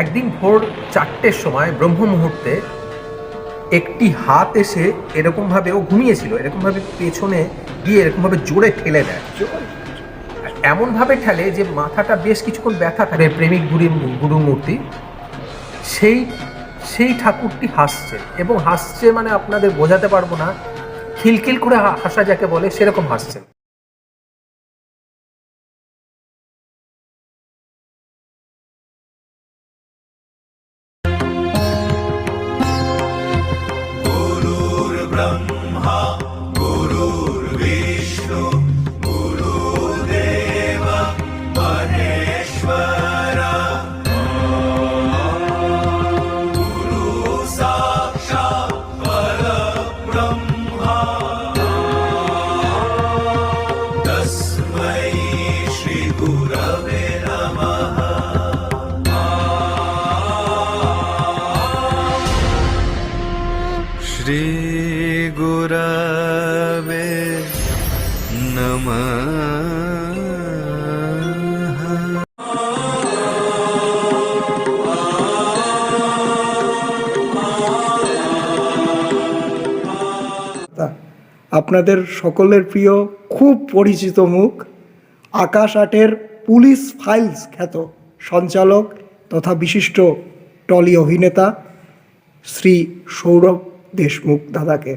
একদিন ভোর চারটের সময় ব্রহ্ম মুহূর্তে একটি হাত এসে এরকমভাবে ও ঘুমিয়েছিল, এরকমভাবে পেছনে গিয়ে এরকমভাবে জোরে ঠেলে দেয়। এমনভাবে ঠেলে যে মাথাটা বেশ কিছুক্ষণ ব্যথা থাকে। প্রেমিক গুরু গুরু মূর্তি, সেই সেই ঠাকুরটি হাসছে এবং হাসছে মানে আপনাদের বোঝাতে পারব না, খিলখিল করে হাসা যাকে বলে সেরকম হাসছেন श्रीगुरवे नमः তা আপনাদের সকলের প্রিয় খুব পরিচিত মুখ আকাশ আটের পুলিশ ফাইলস খ্যাত সঞ্চালক তথা বিশিষ্ট টলি অভিনেতা শ্রী সৌরভ দেশমুখ দাদাকে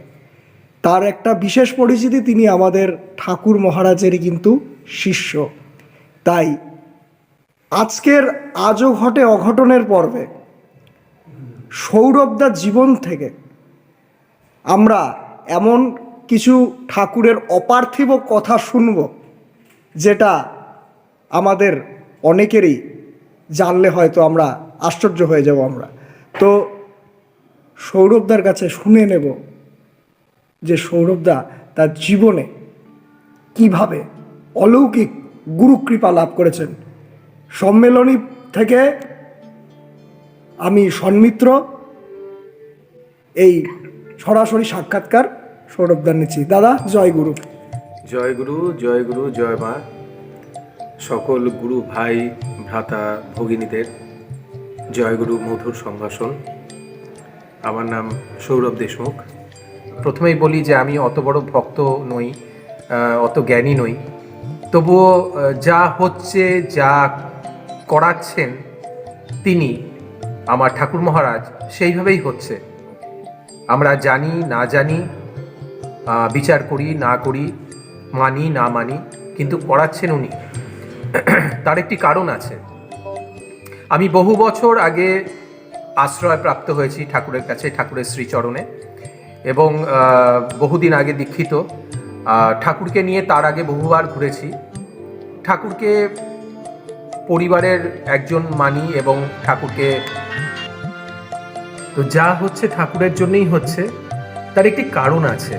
তার একটা বিশেষ পরিচিতি তিনি আমাদের ঠাকুর মহারাজেরই কিন্তু শিষ্য। তাই আজকের আজও ঘটে অঘটনের পর্বে। সৌরভদার জীবন থেকে আমরা এমন কিছু ঠাকুরের অপার্থিব কথা শুনব, যেটা আমাদের অনেকেরই জানলে হয়তো আমরা আশ্চর্য হয়ে যাব আমরা। তো সৌরভদার কাছে শুনে নেব। যে সৌরভদা তার জীবনে কীভাবে অলৌকিক গুরুকৃপা লাভ করেছেন। সম্মেলনী থেকে আমি সন্মিত্র, এই সরাসরি সাক্ষাৎকার সৌরভদার নিচ্ছি। দাদা, জয় গুরু। জয় গুরু জয় গুরু, জয় মা। সকল গুরু ভাই, ভ্রাতা, ভগিনীদের জয় গুরু মধুর সম্ভাষণ। আমার নাম সৌরভ দেশমুখ। প্রথমেই বলি যে আমি অত বড় ভক্ত নই অত জ্ঞানী নই। তবুও যা হচ্ছে, যা করাচ্ছেন তিনি, আমার ঠাকুর মহারাজ, সেইভাবেই হচ্ছে। আমরা জানি, না জানি বিচার করি, না করি, মানি, না মানি, কিন্তু করাচ্ছেন উনি। তার একটি কারণ আছে। আমি বহু বছর আগে আশ্রয় প্রাপ্ত হয়েছি ঠাকুরের কাছে, ঠাকুরের শ্রীচরণে। এবং বহুদিন আগে দীক্ষিত। ঠাকুরকে নিয়ে তার আগে বহুবার ঘুরেছি। ঠাকুরকে পরিবারের একজন মানি এবং ঠাকুরকে তো যা হচ্ছে ঠাকুরের জন্যই হচ্ছে, তার একটি কারণ আছে।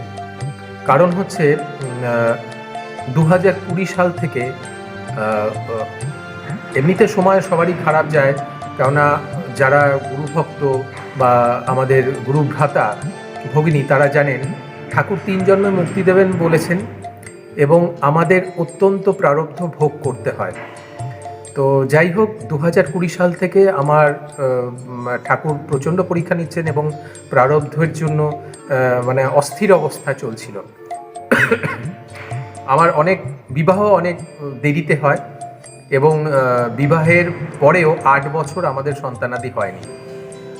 কারণ হচ্ছে দু হাজার কুড়ি সাল থেকে এমনিতে সময় সবারই খারাপ যায়। কেননা যারা গুরুভক্ত বা আমাদের গুরু ভ্রাতা ভগিনী তারা জানেন, ঠাকুর তিন জন্মে মুক্তি দেবেন বলেছেন এবং আমাদের অত্যন্ত প্রারব্ধ ভোগ করতে হয়। তো যাই হোক দু হাজার কুড়ি সাল থেকে আমার ঠাকুর প্রচণ্ড পরীক্ষা নিচ্ছেন এবং প্রারব্ধের জন্য মানে অস্থির অবস্থা চলছিল। আমার অনেক বিবাহ অনেক দেরিতে হয় এবং বিবাহের পরেও আট বছর আমাদের সন্তানাদি হয়নি।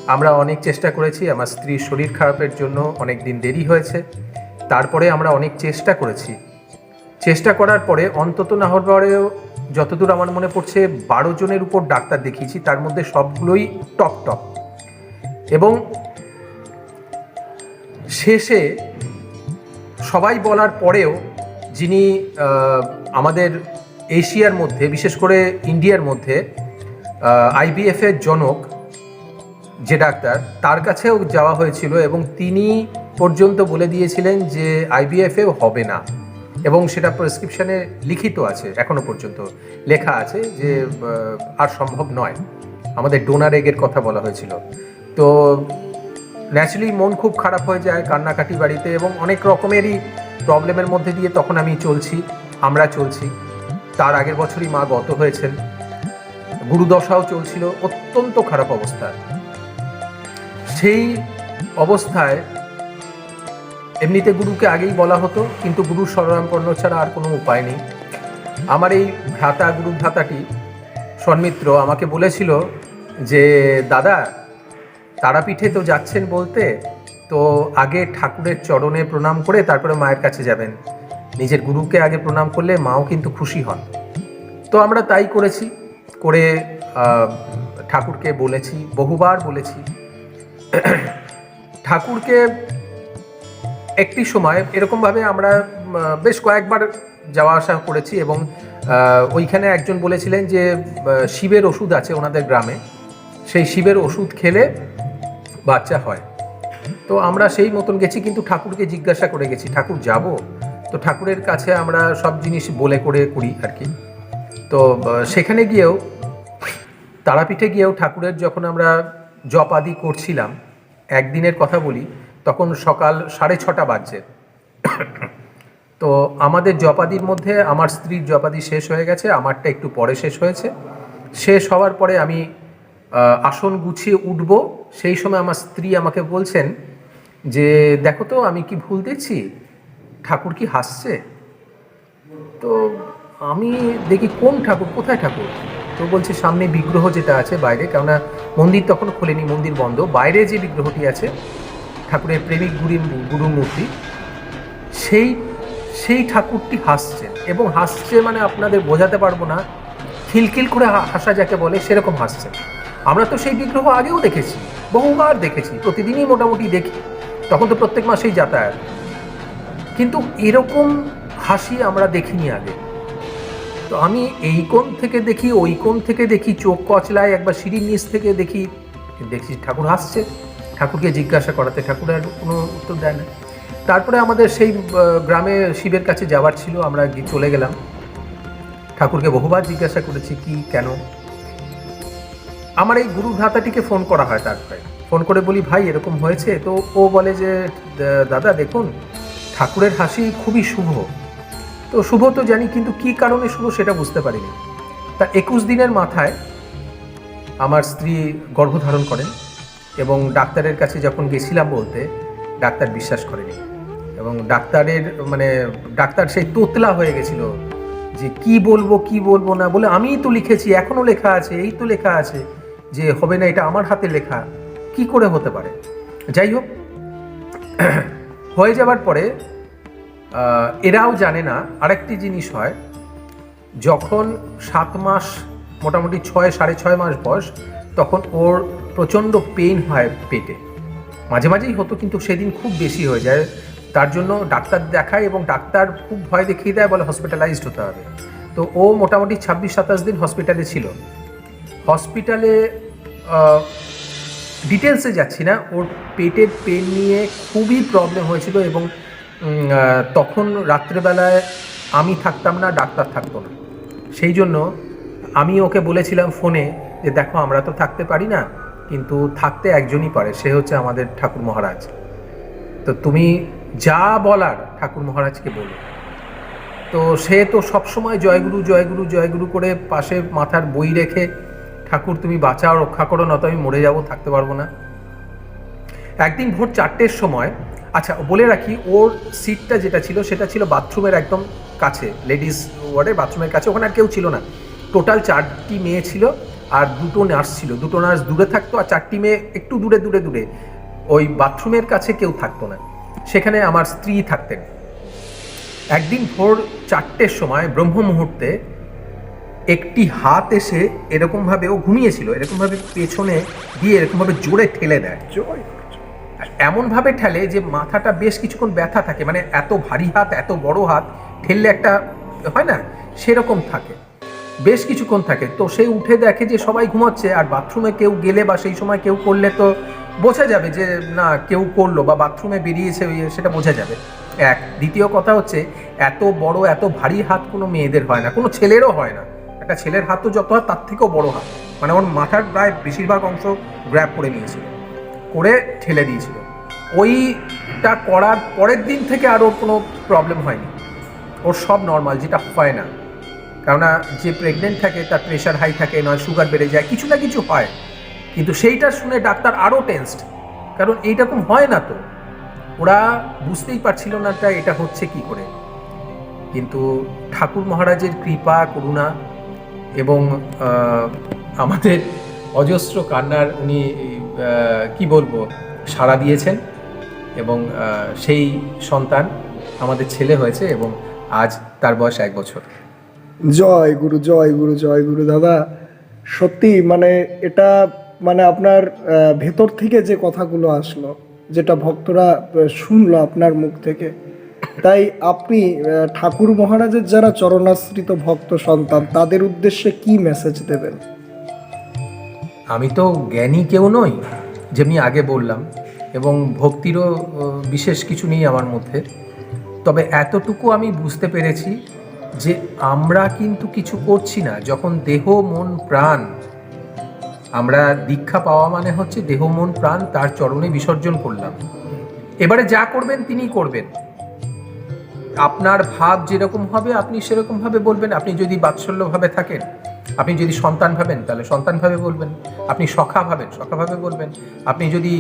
আমরা অনেক চেষ্টা করেছি, আমার স্ত্রীর শরীর খারাপের জন্য অনেক দিন দেরি হয়েছে। তারপরে আমরা অনেক চেষ্টা করেছি। চেষ্টা করার পরে অন্তত না পরেও যতদূর আমার মনে পড়ছে, বারো জনের উপর ডাক্তার দেখিয়েছি, তার মধ্যে সবগুলোই টপ টপ। এবং শেষে সবাই বলার পরেও যিনি আমাদের এশিয়ার মধ্যে, বিশেষ করে ইন্ডিয়ার মধ্যে আইবিএফের জনক যে ডাক্তার, তার কাছেও যাওয়া হয়েছিল এবং তিনি পর্যন্ত বলে দিয়েছিলেন যে আইবিএফেও হবে না। এবং সেটা প্রেসক্রিপশনে লিখিত আছে, এখনও পর্যন্ত লেখা আছে যে আর সম্ভব নয়। আমাদের ডোনার এগের কথা বলা হয়েছিল। তো ন্যাচারালি মন খুব খারাপ হয়ে যায় কান্নাকাটি বাড়িতে এবং অনেক রকমেরই প্রবলেমের মধ্যে দিয়ে তখন আমি চলছি, আমরা চলছি। তার আগের বছরই মা গত হয়েছেন। গুরুদশাও চলছিল, অত্যন্ত খারাপ অবস্থা। সেই অবস্থায় এমনিতে গুরুকে আগেই বলা হতো, কিন্তু গুরু শরণাপন্ন ছাড়া আর কোনো উপায় নেই। আমার এই ভ্রাতা গুরু ভ্রাতাটি সন্মিত্র আমাকে বলেছিল যে, দাদা, তারাপীঠে তো যাচ্ছেন বলতে, তো আগে ঠাকুরের চরণে প্রণাম করে তারপরে মায়ের কাছে যাবেন। নিজের গুরুকে আগে প্রণাম করলে মাও কিন্তু খুশি হন। তো আমরা তাই করেছি, করে ঠাকুরকে বলেছি, বহুবার বলেছি। ঠাকুরকে একটি সময় এরকমভাবে আমরা বেশ কয়েকবার যাওয়া আসা করেছি এবং ওইখানে একজন বলেছিলেন যে শিবের ওষুধ আছে ওনাদের গ্রামে। সেই শিবের ওষুধ খেলে বাচ্চা হয়। তো আমরা সেই মতন গেছি কিন্তু ঠাকুরকে জিজ্ঞাসা করে গেছি, ঠাকুর, যাব? তো ঠাকুরের কাছে আমরা সব জিনিস বলে করে করি আর কি। তো সেখানে গিয়েও, তারাপীঠে গিয়েও ঠাকুরের যখন আমরা জপ আদি করছিলাম একদিনের কথা বলি, তখন সকাল সাড়ে ছটা বাজছে। তো আমাদের জপাদির মধ্যে আমার স্ত্রীর জপাদি শেষ হয়ে গেছে, আমারটা একটু পরে শেষ হয়েছে। শেষ হওয়ার পরে আমি আসন গুছিয়ে উঠব। সেই সময় আমার স্ত্রী আমাকে বলছেন যে, দেখো তো, আমি কি ভুল দেখছি? ঠাকুর কি হাসছে? তো আমি দেখি, কোন ঠাকুর? কোথায় ঠাকুর? তো বলছে সামনে বিগ্রহ যেটা আছে বাইরে, কেননা মন্দির তখন খোলেনি, মন্দির বন্ধ। বাইরে যে বিগ্রহটি আছে, ঠাকুরের প্রেমিক গুরুর গুরুর মূর্তি, সেই সেই ঠাকুরটি হাসছেন এবং হাসছে মানে আপনাদের বোঝাতে পারব না, খিলখিল করে হাসা যাকে বলে, সেরকম হাসছেন আমরা তো সেই বিগ্রহ আগেও দেখেছি, বহুবার দেখেছি, প্রতিদিনই মোটামুটি দেখি। তখন তো প্রত্যেক মাসেই যাতায়াত। কিন্তু এরকম হাসি আমরা দেখিনি আগে। তো আমি এই কোণ থেকে দেখি, ওই কোণ থেকে দেখি, চোখ কচলায়, একবার সিঁড়ির নিচ থেকে দেখি, দেখছি ঠাকুর হাসছে। ঠাকুরকে জিজ্ঞাসা করাতে ঠাকুর আর কোনো উত্তর দেয় না। তারপরে আমাদের সেই গ্রামে শিবের কাছে যাওয়ার ছিল, আমরা চলে গেলাম। ঠাকুরকে বহুবার জিজ্ঞাসা করেছি, কি, কেন? আমার এই গুরু ভ্রাতাটিকে ফোন করা হয় তারপরে। ফোন করে বলি, ভাই, এরকম হয়েছে? তো ও বলে যে দাদা, দেখুন, ঠাকুরের হাসি খুবই শুভ। তো শুভ তো জানি, কিন্তু কি কারণে শুভ সেটা বুঝতে পারিনি। তা একুশ দিনের মাথায় আমার স্ত্রী গর্ভধারণ করেন এবং ডাক্তারের কাছে যখন গেছিলাম বলতে, ডাক্তার বিশ্বাস করেনি। এবং ডাক্তারের মানে ডাক্তার সেই তোতলা হয়ে গেছিল যে কি বলব কি বলব না বলে আমিই তো লিখেছি এখনও লেখা আছে, এই তো লেখা আছে যে হবে না, এটা আমার হাতে লেখা, কি করে হতে পারে? যাই হোক, হয়ে যাবার পরে এরাও জানে না, আরেকটি জিনিস হয়, যখন সাত মাস, মোটামুটি ছয়, সাড়ে ছয় মাস বয়স, তখন ওর প্রচণ্ড পেইন হয় পেটে। মাঝে মাঝেই হতো, কিন্তু সেদিন খুব বেশি হয়ে যায়। তার জন্য ডাক্তার দেখায় এবং ডাক্তার খুব ভয় দেখিয়ে দেয়, বলে হসপিটালাইজড হতে হবে। তো ও মোটামুটি ছাব্বিশ, সাতাশ দিন হসপিটালে ছিল। হসপিটালে ডিটেলসে যাচ্ছি না। ওর পেটের পেন নিয়ে খুবই প্রবলেম হয়েছিল এবং তখন রাত্রেবেলায় আমি থাকতাম না, ডাক্তার থাকতো না। সেই জন্য আমি ওকে বলেছিলাম ফোনে যে, দেখো, আমরা তো থাকতে পারি না, কিন্তু থাকতে একজনই পারে, সে হচ্ছে আমাদের ঠাকুর মহারাজ। তো তুমি যা বলার ঠাকুর মহারাজকে বলো। তো সে তো সবসময় জয়গুরু জয়গুরু জয়গুরু করে পাশে মাথার বই রেখে, ঠাকুর, তুমি বাঁচাও, রক্ষা করো, নয়তো আমি মরে যাব, থাকতে পারব না। একদিন ভোর চারটের সময় আচ্ছা বলে রাখি, ওর সিটটা যেটা ছিল, সেটা ছিল বাথরুমের একদম কাছে লেডিস ওয়ার্ডের বাথরুমের কাছে, ওখানে আর কেউ ছিল না। টোটাল চারটি মেয়ে ছিল আর দুটো নার্স ছিল। দুটো নার্স দূরে থাকতো আর চারটি মেয়ে একটু দূরে দূরে দূরে। ওই বাথরুমের কাছে কেউ থাকতো না। সেখানে আমার স্ত্রী থাকতেন। একদিন ভোর চারটের সময় ব্রহ্ম মুহূর্তে একটি হাত এসে এরকমভাবে ও ঘুমিয়েছিল। এরকমভাবে পেছনে দিয়ে এরকমভাবে জোরে ঠেলে দেয়। এমনভাবে ঠেলে যে মাথাটা বেশ কিছুক্ষণ ব্যথা থাকে মানে এত ভারী হাত, এত বড় হাত, ঠেললে একটা, হয় না? সেরকম থাকে। বেশ কিছুক্ষণ থাকে। তো সে উঠে দেখে যে সবাই ঘুমাচ্ছে, আর বাথরুমে কেউ গেলে বা সেই সময় কেউ করলে তো বোঝা যাবে যে, না, কেউ করল বা বাথরুমে বেরিয়েছে সেটা বোঝা যাবে। এক। দ্বিতীয় কথা হচ্ছে, এত বড়, এত ভারী হাত কোনো মেয়েদের হয় না। কোনো ছেলেরও হয় না। একটা ছেলের হাত তো যত হয় তার থেকেও বড় হাত। মানে ওর মাথার প্রায় বেশিরভাগ অংশ গ্র্যাপ করে নিয়েছিল। করে ঠেলে দিয়েছিল। ওইটা করার পরের দিন থেকে আরও কোনো প্রবলেম হয়নি। ওর সব নর্মাল যেটা হয় না। কেননা যে প্রেগনেন্ট থাকে, তার প্রেশার হাই থাকে, নয় সুগার বেড়ে যায়, কিছু না কিছু হয়। কিন্তু সেইটা শুনে ডাক্তার আরও টেন্সড কারণ এইরকম হয় না তো। ওরা বুঝতেই পারছিল না তা এটা হচ্ছে কি করে। কিন্তু ঠাকুর মহারাজের কৃপা, করুণা এবং আমাদের অজস্র কান্নার উনি কি বলব, সাড়া দিয়েছেন এবং সেই সন্তান আমাদের ছেলে হয়েছে এবং আজ তার বয়স এক বছর। জয় গুরু জয় গুরু জয় গুরু দাদা। সত্যি মানে এটা মানে আপনার ভেতর থেকে যে কথাগুলো আসলো, যেটা ভক্তরা শুনলো আপনার মুখ থেকে, তাই আপনি ঠাকুর মহারাজের যারা চরণাশ্রিত ভক্ত সন্তান, তাদের উদ্দেশ্যে কি মেসেজ দেবেন? আমি তো জ্ঞানী কেউ নই, যেমনি আগে বললাম, এবং ভক্তিরও বিশেষ কিছু নেই আমার মধ্যে। তবে এতটুকু আমি বুঝতে পেরেছি যে আমরা কিন্তু কিছু করছি না। যখন দেহ, মন, প্রাণ, আমরা দীক্ষা পাওয়া মানে হচ্ছে দেহ, মন, প্রাণ তার চরণে বিসর্জন করলাম। এবারে যা করবেন তিনিই করবেন। আপনার ভাব যেরকম হবে, আপনি সেরকমভাবে বলবেন। আপনি যদি বাৎসল্যভাবে থাকেন আপনি যদি সন্তান ভাবেন, তাহলে সন্তান ভাবে বলবেন। আপনি সখা ভাবেন, সখা ভাবে বলবেন। আপনি যদি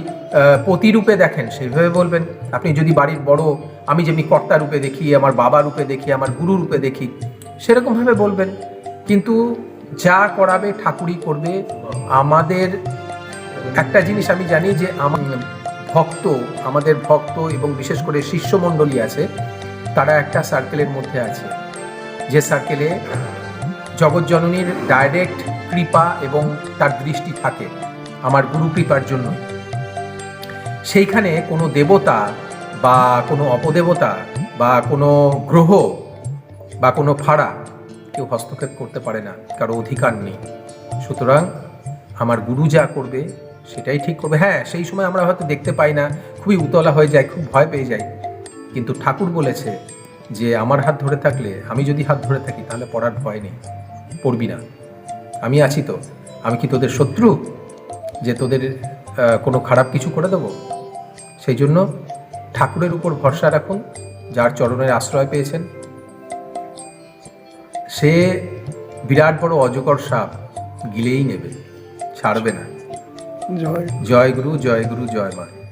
পতিরূপে দেখেন, সেইভাবে বলবেন। আপনি যদি বাড়ির বড়, আমি যেমনি কর্তা রূপে দেখি, আমার বাবা রূপে দেখি, আমার গুরু রূপে দেখি সেরকমভাবে বলবেন। কিন্তু যা করাবে ঠাকুরই করবে। আমাদের একটা জিনিস আমি জানি যে, আমার ভক্ত, আমাদের ভক্ত এবং বিশেষ করে শিষ্যমণ্ডলী আছে, তারা একটা সার্কেলের মধ্যে আছে। যে সার্কেলে জগৎজননীর ডাইরেক্ট কৃপা এবং তার দৃষ্টি থাকে আমার গুরু কৃপার জন্য। সেইখানে কোনো দেবতা বা কোনো অপদেবতা বা কোনো গ্রহ বা কোনো ফাড়া কেউ হস্তক্ষেপ করতে পারে না, কারও অধিকার নেই। সুতরাং আমার গুরু যা করবে সেটাই ঠিক করবে। হ্যাঁ সেই সময় আমরা হয়তো দেখতে পাই না, খুবই উতলা হয়ে যায়, খুব ভয় পেয়ে যাই কিন্তু ঠাকুর বলেছে যে, আমার হাত ধরে থাকলে, আমি যদি হাত ধরে থাকি, তাহলে পড়ার ভয় নেই। পড়বি না। আমি আছি তো। আমি কি তোদের শত্রু? যে তোদের কোনো খারাপ কিছু করে দেবো? সেই জন্য ঠাকুরের উপর ভরসা রাখুন যার চরণের আশ্রয় পেয়েছেন। সে বিরাট বড় অজগর সাপ গিলেই নেবে ছাড়বে না। জয়। জয় গুরু জয় গুরু জয় মা।